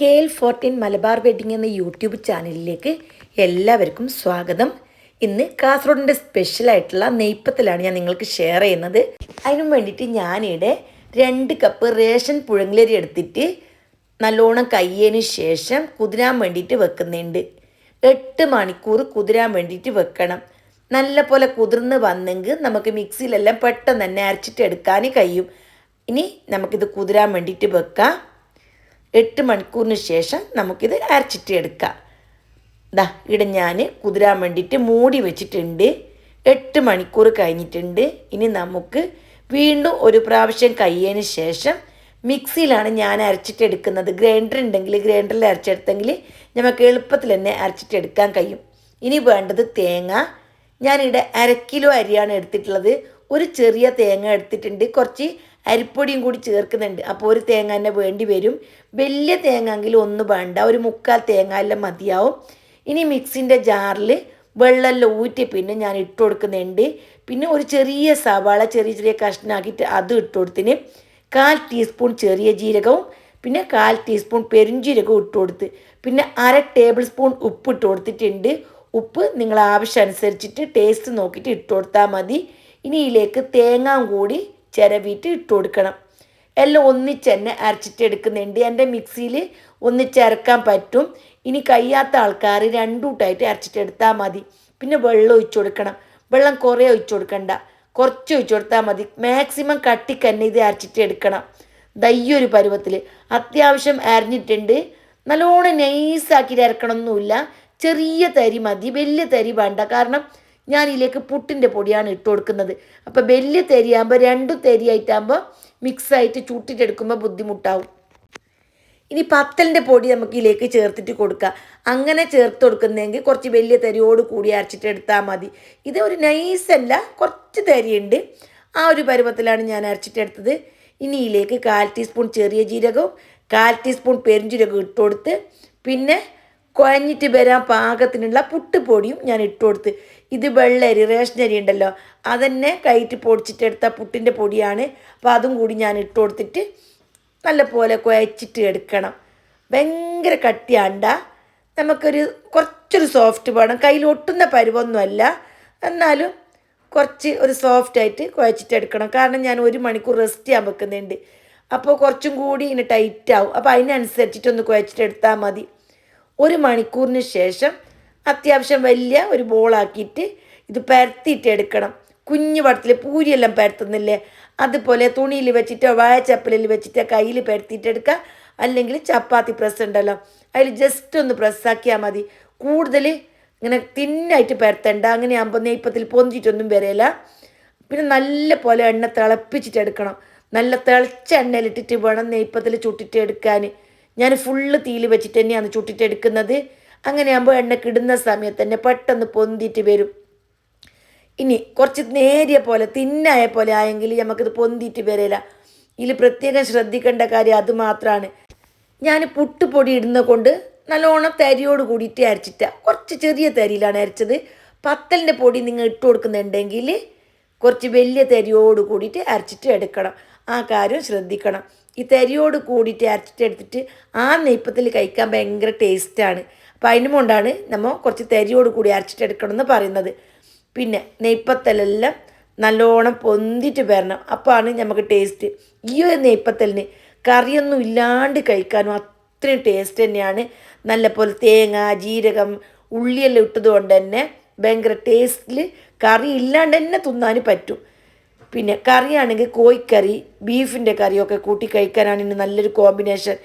K L fourteen Malabar wedding എന്ന YouTube ചാനലിലേക്ക് എല്ലാവർക്കും സ്വാഗതം. ഇന്ന് കാസർഗോഡിന്റെ സ്പെഷ്യലായിട്ടുള്ള നെയ്പ്പത്തിലാണ് ഞാൻ നിങ്ങൾക്ക് ഷെയർ ചെയ്യുന്നത്. അതിനു വേണ്ടിയിട്ട് ഞാനിവിടെ രണ്ട് കപ്പ് റേഷൻ പുഴങ്ങലരി എടുത്തിട്ട് നല്ലോണം കയ്യതിന് ശേഷം കുതിരാൻ വേണ്ടിയിട്ട് വെക്കുന്നുണ്ട്. എട്ട് മണിക്കൂർ കുതിരാൻ വേണ്ടിയിട്ട് വെക്കണം. നല്ല പോലെ കുതിർന്ന് വന്നെങ്കിൽ നമുക്ക് മിക്സിയിലെല്ലാം പെട്ടെന്ന് തന്നെ അരച്ചിട്ട് എടുക്കാൻ കഴിയും. ഇനി നമുക്കിത് കുതിരാൻ വേണ്ടിയിട്ട് വെക്കാം. എട്ട് മണിക്കൂറിന് ശേഷം നമുക്കിത് അരച്ചിട്ട് എടുക്കാം. ദാ ഇവിടെ ഞാൻ കുതിരാൻ വേണ്ടിയിട്ട് മൂടി വെച്ചിട്ടുണ്ട്. എട്ട് മണിക്കൂർ കഴിഞ്ഞിട്ടുണ്ട്. ഇനി നമുക്ക് വീണ്ടും ഒരു പ്രാവശ്യം കഴിയതിന് ശേഷം മിക്സിയിലാണ് ഞാൻ അരച്ചിട്ട് എടുക്കുന്നത്. ഗ്രൈൻഡർ ഉണ്ടെങ്കിൽ ഗ്രൈൻഡറിൽ അരച്ചെടുത്തെങ്കിൽ നമുക്ക് എളുപ്പത്തിൽ തന്നെ അരച്ചിട്ട് എടുക്കാൻ കഴിയും. ഇനി വേണ്ടത് തേങ്ങ. ഞാനിവിടെ അര കിലോ അരിയാണ് എടുത്തിട്ടുള്ളത്. ഒരു ചെറിയ തേങ്ങ എടുത്തിട്ടുണ്ട്. കുറച്ച് അരിപ്പൊടിയും കൂടി ചേർക്കുന്നുണ്ട്. അപ്പോൾ ഒരു തേങ്ങ തന്നെ വേണ്ടി വരും. വലിയ തേങ്ങ ഒന്ന് വേണ്ട. ഒരു മുക്കാൽ തേങ്ങ എല്ലാം മതിയാവും. ഇനി മിക്സിന്റെ ജാറിൽ വെള്ളമെല്ലാം ഊറ്റി പിന്നെ ഞാൻ ഇട്ട് കൊടുക്കുന്നുണ്ട്. പിന്നെ ഒരു ചെറിയ സവാള ചെറിയ ചെറിയ കഷ്ണാക്കിയിട്ട് അത് ഇട്ട് കൊടുത്തിന് കാൽ ടീസ്പൂൺ ചെറിയ ജീരകവും പിന്നെ കാൽ ടീസ്പൂൺ പെരുംജീരകവും ഇട്ട് കൊടുത്ത് പിന്നെ അര ടേബിൾ സ്പൂൺ ഉപ്പ് ഇട്ട് കൊടുത്തിട്ടുണ്ട്. ഉപ്പ് നിങ്ങൾ ആവശ്യമനുസരിച്ചിട്ട് ടേസ്റ്റ് നോക്കിയിട്ട് ഇട്ട് കൊടുത്താൽ മതി. ഇനി ഇതിലേക്ക് തേങ്ങാൻ കൂടി ചിരവിയിട്ട് ഇട്ട് കൊടുക്കണം. എല്ലാം ഒന്നിച്ച് തന്നെ അരച്ചിട്ട് എടുക്കുന്നുണ്ട്. എന്റെ മിക്സിയിൽ ഒന്നിച്ച് അരക്കാൻ പറ്റും. ഇനി കഴിയാത്ത ആൾക്കാർ രണ്ടൂട്ടായിട്ട് അരച്ചിട്ട് എടുത്താൽ മതി. പിന്നെ വെള്ളം ഒഴിച്ചു കൊടുക്കണം. വെള്ളം കുറേ ഒഴിച്ചു കൊടുക്കണ്ട. കുറച്ച് ഒഴിച്ചു കൊടുത്താൽ മതി. മാക്സിമം കട്ടിക്ക് തന്നെ ഇത് അരച്ചിട്ട് എടുക്കണം. ദയ്യൊരു പരുവത്തിൽ. അത്യാവശ്യം അരഞ്ഞിട്ടുണ്ട്. നല്ലോണം നൈസാക്കിയിട്ട് അരക്കണമൊന്നുമില്ല. ചെറിയ തരി മതി. വലിയ തരി വേണ്ട. കാരണം ഞാൻ ഇതിലേക്ക് പുട്ടിന്റെ പൊടിയാണ് ഇട്ട് കൊടുക്കുന്നത്. അപ്പോൾ വലിയ തരിയാകുമ്പോൾ രണ്ടും തരിയായിട്ടാകുമ്പോൾ മിക്സായിട്ട് ചൂട്ടിട്ടെടുക്കുമ്പോൾ ബുദ്ധിമുട്ടാവും. ഇനി പത്തലിന്റെ പൊടി നമുക്ക് ഇതിലേക്ക് ചേർത്തിട്ട് കൊടുക്കുക അങ്ങനെ ചേർത്ത് കൊടുക്കുന്നതെങ്കിൽ കുറച്ച് വലിയ തരിയോട് കൂടി അരച്ചിട്ട് എടുത്താൽ മതി. ഇത് ഒരു നൈസല്ല കുറച്ച് തരിയുണ്ട്. ആ ഒരു പരുവത്തിലാണ് ഞാൻ അരച്ചിട്ടെടുത്തത് ഇനി ഇതിലേക്ക് കാൽ ടീസ്പൂൺ ചെറിയ ജീരകവും കാൽ ടീസ്പൂൺ പെരുംജീരകവും ഇട്ട് കൊടുത്ത് പിന്നെ കുഴഞ്ഞിട്ട് വരാൻ പാകത്തിനുള്ള പുട്ടുപൊടിയും ഞാൻ ഇട്ട് കൊടുത്ത്. ഇത് വെള്ളരി റേഷനരി ഉണ്ടല്ലോ അതന്നെ കയറ്റി പൊടിച്ചിട്ടെടുത്ത പുട്ടിന്റെ പൊടിയാണ്. അപ്പോൾ അതും കൂടി ഞാൻ ഇട്ട് കൊടുത്തിട്ട് നല്ല പോലെ കുഴച്ചിട്ട് എടുക്കണം. ഭയങ്കര കട്ടിയാണ്ട. നമുക്കൊരു കുറച്ചൊരു സോഫ്റ്റ് വേണം. കയ്യിൽ ഒട്ടുന്ന പരുവൊന്നുമല്ല. എന്നാലും കുറച്ച് ഒരു സോഫ്റ്റായിട്ട് കുഴച്ചിട്ട് എടുക്കണം. കാരണം ഞാൻ ഒരു മണിക്കൂർ റെസ്റ്റ് ചെയ്യാൻ വെക്കുന്നുണ്ട്. അപ്പോൾ കുറച്ചും കൂടി ഇങ്ങനെ ടൈറ്റ് ആവും. അപ്പോൾ അതിനനുസരിച്ചിട്ടൊന്ന് കുഴച്ചിട്ട് എടുത്താൽ മതി. ഒരു മണിക്കൂറിന് ശേഷം അത്യാവശ്യം വലിയ ഒരു ബോളാക്കിയിട്ട് ഇത് പരത്തിയിട്ട് എടുക്കണം. കുഞ്ഞു പടത്തിൽ പൂരിയെല്ലാം പരത്തുന്നില്ലേ? അതുപോലെ തുണിയിൽ വെച്ചിട്ടോ വാഴച്ചപ്പലിൽ വെച്ചിട്ടോ കയ്യിൽ പരത്തിയിട്ടെടുക്കുക അല്ലെങ്കിൽ ചപ്പാത്തി പ്രസ് ഉണ്ടല്ലോ. അതിൽ ജസ്റ്റ് ഒന്ന് പ്രസ്സാക്കിയാൽ മതി. കൂടുതൽ ഇങ്ങനെ തിന്നായിട്ട് പരത്തണ്ട. അങ്ങനെ ആകുമ്പോൾ നെയ്പ്പത്തിൽ പൊന്തിയിട്ടൊന്നും വരില്ല പിന്നെ നല്ല പോലെ എണ്ണ തിളപ്പിച്ചിട്ട് എടുക്കണം. നല്ല തിളച്ച എണ്ണയിലിട്ടിട്ട് വേണം നെയ്പ്പത്തിൽ ചുട്ടിട്ട് എടുക്കാൻ. ഞാൻ ഫുള്ള് തീയിൽ വെച്ചിട്ട് തന്നെയാണ് ചുട്ടിട്ടെടുക്കുന്നത് അങ്ങനെ ആകുമ്പോൾ എണ്ണ കിടുന്ന സമയത്ത് തന്നെ പെട്ടെന്ന് പൊന്തിയിട്ട് വരും. ഇനി കുറച്ച് നേരിയ പോലെ തിന്നായ പോലെ ആയെങ്കിൽ നമുക്കിത് പൊന്തിയിട്ട് വരില്ല ഇതിൽ പ്രത്യേകം ശ്രദ്ധിക്കേണ്ട കാര്യം അത് മാത്രമാണ് ഞാൻ പുട്ടുപൊടി ഇടുന്ന കൊണ്ട് നല്ലോണം തരിയോട് കൂടിയിട്ട് അരച്ചിട്ട കുറച്ച് ചെറിയ തരിയിലാണ് അരച്ചത്. പത്തലിന്റെ പൊടി നിങ്ങൾ ഇട്ട് കൊടുക്കുന്നുണ്ടെങ്കിൽ കുറച്ച് വലിയ തരിയോട് കൂടിയിട്ട് അരച്ചിട്ട് എടുക്കണം. ആ കാര്യം ശ്രദ്ധിക്കണം. ഈ തരിയോട് കൂടിയിട്ട് അരച്ചിട്ട് എടുത്തിട്ട് ആ നെയ്പ്പത്തിൽ കഴിക്കാൻ ഭയങ്കര ടേസ്റ്റാണ് അപ്പോൾ അതിന് കൊണ്ടാണ് നമ്മൾ കുറച്ച് തരിയോട് കൂടി അരച്ചിട്ട് എടുക്കണം എന്ന് പറയുന്നത്. പിന്നെ നെയ്പ്പത്തലെല്ലാം നല്ലോണം പൊന്തിട്ട് വരണം. അപ്പോഴാണ് നമുക്ക് ടേസ്റ്റ് ഈ ഒരു നെയ്പ്പത്തലിന് കറിയൊന്നും ഇല്ലാണ്ട് കഴിക്കാനും അത്രയും ടേസ്റ്റ് തന്നെയാണ്. നല്ലപോലെ തേങ്ങ ജീരകം ഉള്ളിയെല്ലാം ഇട്ടത് കൊണ്ട് തന്നെ ഭയങ്കര ടേസ്റ്റിൽ കറി ഇല്ലാണ്ട് തന്നെ തിന്നാൻ പറ്റും. പിന്നെ കറിയാണെങ്കിൽ കോഴിക്കറി ബീഫിന്റെ കറിയൊക്കെ കൂട്ടി കഴിക്കാനാണ് ഇനി നല്ലൊരു കോമ്പിനേഷൻ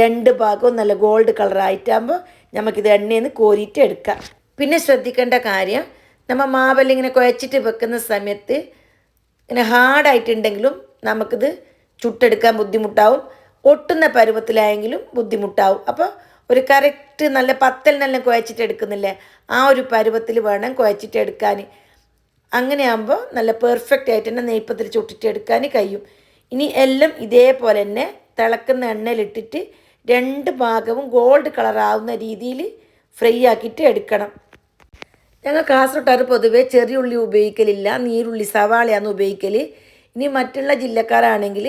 രണ്ട് ഭാഗവും നല്ല ഗോൾഡ് കളറായിട്ടാകുമ്പോൾ നമുക്കിത് എണ്ണയിൽ നിന്ന് കോരിയിട്ട് എടുക്കാം. പിന്നെ ശ്രദ്ധിക്കേണ്ട കാര്യം നമ്മൾ മാവെല്ലാം ഇങ്ങനെ കുഴച്ചിട്ട് വെക്കുന്ന സമയത്ത് ഇങ്ങനെ ഹാർഡായിട്ടുണ്ടെങ്കിലും നമുക്കിത് ചുട്ടെടുക്കാൻ ബുദ്ധിമുട്ടാവും. ഒട്ടുന്ന പരുവത്തിലായെങ്കിലും ബുദ്ധിമുട്ടാവും. അപ്പോൾ ഒരു കറക്റ്റ് നല്ല പത്തൽ നല്ല കുഴച്ചിട്ട് എടുക്കുന്നില്ലേ ആ ഒരു പരുവത്തിൽ വേണം കുഴച്ചിട്ട് എടുക്കാൻ അങ്ങനെ ആകുമ്പോൾ നല്ല പെർഫെക്റ്റ് ആയിട്ട് തന്നെ നെയ്പ്പത്തിൽ ചുട്ടിട്ട് എടുക്കാൻ കഴിയും. ഇനി എല്ലാം ഇതേപോലെ തന്നെ തിളക്കുന്ന എണ്ണയിലിട്ടിട്ട് രണ്ട് ഭാഗവും ഗോൾഡ് കളറാവുന്ന രീതിയിൽ ഫ്രൈ ആക്കിയിട്ട് എടുക്കണം. ഞങ്ങൾ കാസർഗോട്ടാർ പൊതുവേ ചെറിയ ഉള്ളി ഉപയോഗിക്കലില്ല നീരുള്ളി സവാളയാണ് ഉപയോഗിക്കൽ ഇനി മറ്റുള്ള ജില്ലക്കാരാണെങ്കിൽ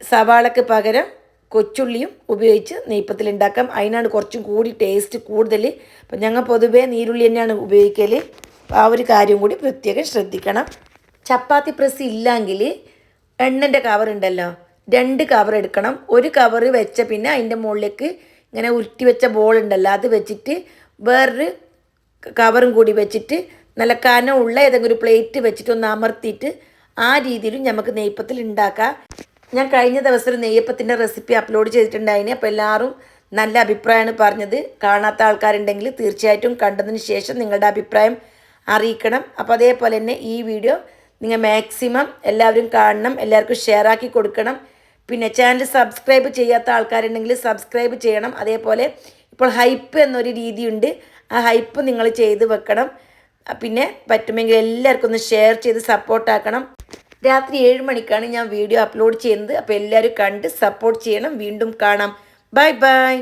സവാളക്ക് പകരം കൊച്ചുള്ളിയും ഉപയോഗിച്ച് നെയ്പ്പത്തിൽ ഉണ്ടാക്കാം. അതിനാണ് കുറച്ചും കൂടി ടേസ്റ്റ് കൂടുതൽ അപ്പം ഞങ്ങൾ പൊതുവേ നീരുള്ളി തന്നെയാണ് ഉപയോഗിക്കൽ ആ ഒരു കാര്യം കൂടി പ്രത്യേകം ശ്രദ്ധിക്കണം. ചപ്പാത്തി പ്രസ് ഇല്ലെങ്കിൽ എണ്ണന്റെ കവർ ഉണ്ടല്ലോ രണ്ട് കവർ എടുക്കണം. ഒരു കവർ വെച്ച പിന്നെ അതിന്റെ മുകളിലേക്ക് ഇങ്ങനെ ഉരുട്ടി വെച്ച ബോൾ ഉണ്ടല്ലോ അത് വെച്ചിട്ട് വേറൊരു കവറും കൂടി വെച്ചിട്ട് നല്ല കനമുള്ള ഏതെങ്കിലും ഒരു പ്ലേറ്റ് വെച്ചിട്ട് ഒന്ന് അമർത്തിയിട്ട് ആ രീതിയിലും നമുക്ക് നെയ്പ്പത്തിൽ ഉണ്ടാക്കാം ഞാൻ കഴിഞ്ഞ ദിവസം ഒരു നെയ്യപ്പത്തിന്റെ റെസിപ്പി അപ്ലോഡ് ചെയ്തിട്ടുണ്ടായിന്. അപ്പോൾ എല്ലാവരും നല്ല അഭിപ്രായമാണ് പറഞ്ഞത്. കാണാത്ത ആൾക്കാരുണ്ടെങ്കിൽ തീർച്ചയായിട്ടും കണ്ടതിന് ശേഷം നിങ്ങളുടെ അഭിപ്രായം അറിയിക്കണം. അപ്പോൾ അതേപോലെ തന്നെ ഈ വീഡിയോ നിങ്ങൾ മാക്സിമം എല്ലാവരും കാണണം. എല്ലാവർക്കും ഷെയർ ആക്കി കൊടുക്കണം. പിന്നെ ചാനൽ സബ്സ്ക്രൈബ് ചെയ്യാത്ത ആൾക്കാരുണ്ടെങ്കിൽ സബ്സ്ക്രൈബ് ചെയ്യണം. അതേപോലെ ഇപ്പോൾ ഹൈപ്പ് എന്നൊരു രീതിയുണ്ട്. ആ ഹൈപ്പ് നിങ്ങൾ ചെയ്ത് വെക്കണം. പിന്നെ പറ്റുമെങ്കിൽ എല്ലാവർക്കും ഒന്ന് ഷെയർ ചെയ്ത് സപ്പോർട്ടാക്കണം രാത്രി ഏഴ് മണിക്കാണ് ഞാൻ വീഡിയോ അപ്ലോഡ് ചെയ്യുന്നത്. അപ്പോൾ എല്ലാവരും കണ്ട് സപ്പോർട്ട് ചെയ്യണം. വീണ്ടും കാണാം. Bye bye